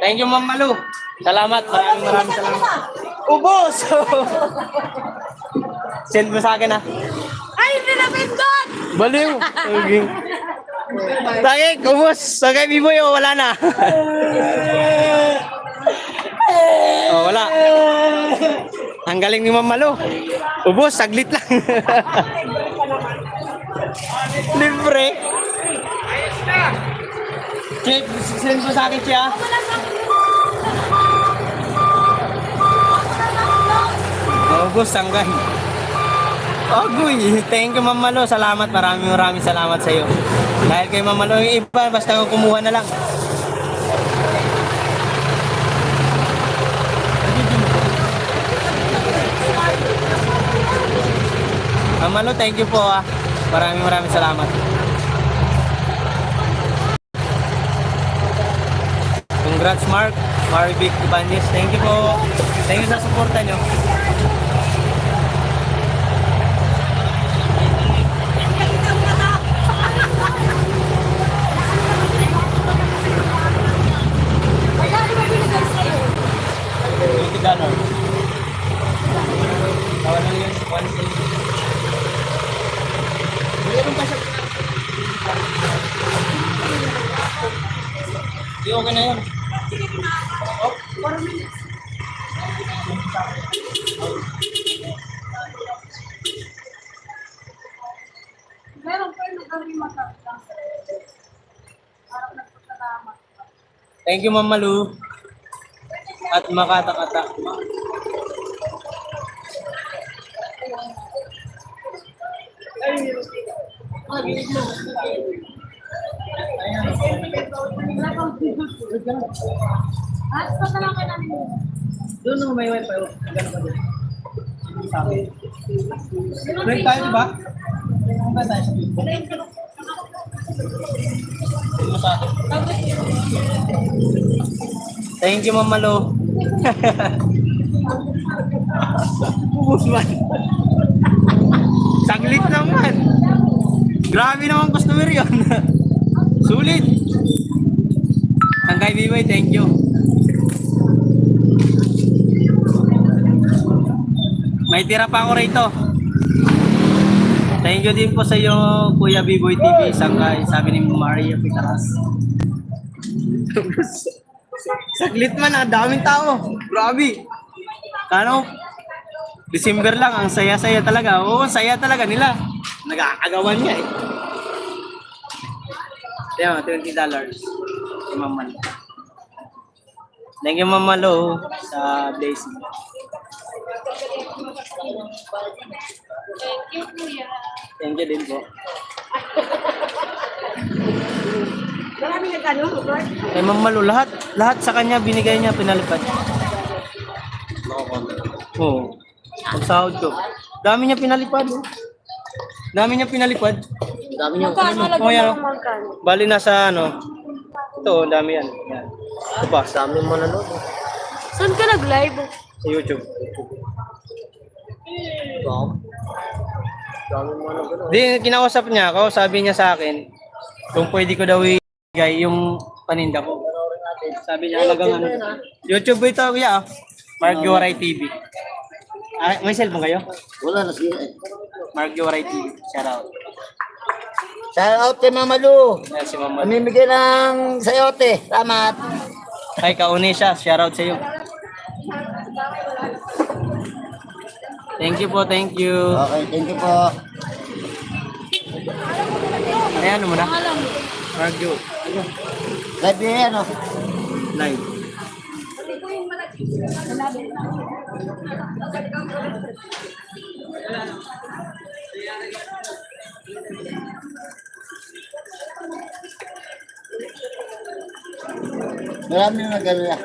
Thank you, Ma'am Malu. Salamat. Maraming maraming salamat. Ubos! Send mo sa akin ah. Ay, pinapindot! Baliw. Okay. Tagay, ubos. Tagay, Biboy, oh, wala na. oh, wala. Ang galing ni Ma'am Malu. Ubos, saglit lang. Libre. Chip, send mo sa akin siya. Ubos, sanggay. Agoy, thank you Ma'am Malo. Salamat, maraming maraming salamat sa iyo. Dahil kay Ma'am Malo, yung iba, basta kumuha na lang. Ma'am Malo, thank you po ah. Maraming maraming salamat. Congrats Mark, Marvic Ibanez. Thank you po. Thank you sa suporta nyo. Dollar. Tawa lang yun, one. Meron pa siya. Di okay na yun. Meron pa yung nagawin matanda. Parang nagpasalamat. Thank you, Ma'am Malu. At makata-kata. Ah, pasalamat namin yun. Doon nung may wifi. Ganun pa doon. Sa akin. Break di ba? Ano ba tayo? Ano sa akin? Thank you, Ma'am Malo. Ubus man. Saglit naman. Grabe naman customer yun. Sulit. Hanggang Biboy, thank you. May tira pa ako rito. Thank you din po sa iyo, Kuya Biboy TV. Sangkay, sabi ni Maria Picaras. Saglit man, ang daming tao. Grabe. Ano? December lang, ang saya-saya talaga. Oo, saya talaga nila. Nag-aagawan niya eh. Kaya, $20 dollars. Si Mama Lo. Thank you, Mama Lo, sa blessing. Thank you, kuya. Thank you din po. Marami na tanong, Lord. Kay Ma'am Malu, lahat, lahat sa kanya binigay niya, pinalipad. Oo. Pag sahod ko. Dami niya pinalipad. oh. Dami niya pinalipad. Dami niya. Magkano halaga Oh, yan, oh. Bali nasa ano. Ito, oh, dami yan. yan. Ito ba? Dami mo nanood. Saan ka nag-live? Sa YouTube. Wow. Dami mo nanood. Di, kinausap niya ako, sabi niya sa akin, kung pwede ko daw ibigay yung paninda ko. Sabi niya, halagang ano. YouTube ito, kuya. ah. Mark Yoray TV. Ah, may cellphone kayo? Wala na siya eh. Mark Yoray TV. Shout out. Shout out kay Mama Lu. Yan si Mama. Mamimigay ng sayote. Salamat. Ay, kauni siya. Shout out sa iyo. Thank you po, thank you. Okay, thank you po. Ayan, ano mo na? Alam. Yo. Live yan, oh. Live. Marami na nag-ano. Ha?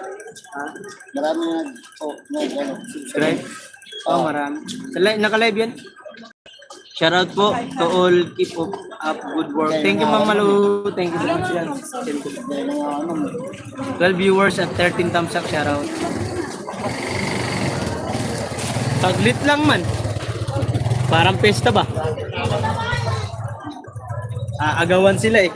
Marami na oh, nag-ano. Subscribe? Oh, marami. Sa li- Naka-live yan? Shout out po to all keep up, up good work. Thank you, Ma'am Malu. Thank you so much yan. Thank you. Dahil na yung ano. 12 viewers at 13 thumbs up. Shout out. Saglit lang man. Parang pesta ba? Aagawan sila eh.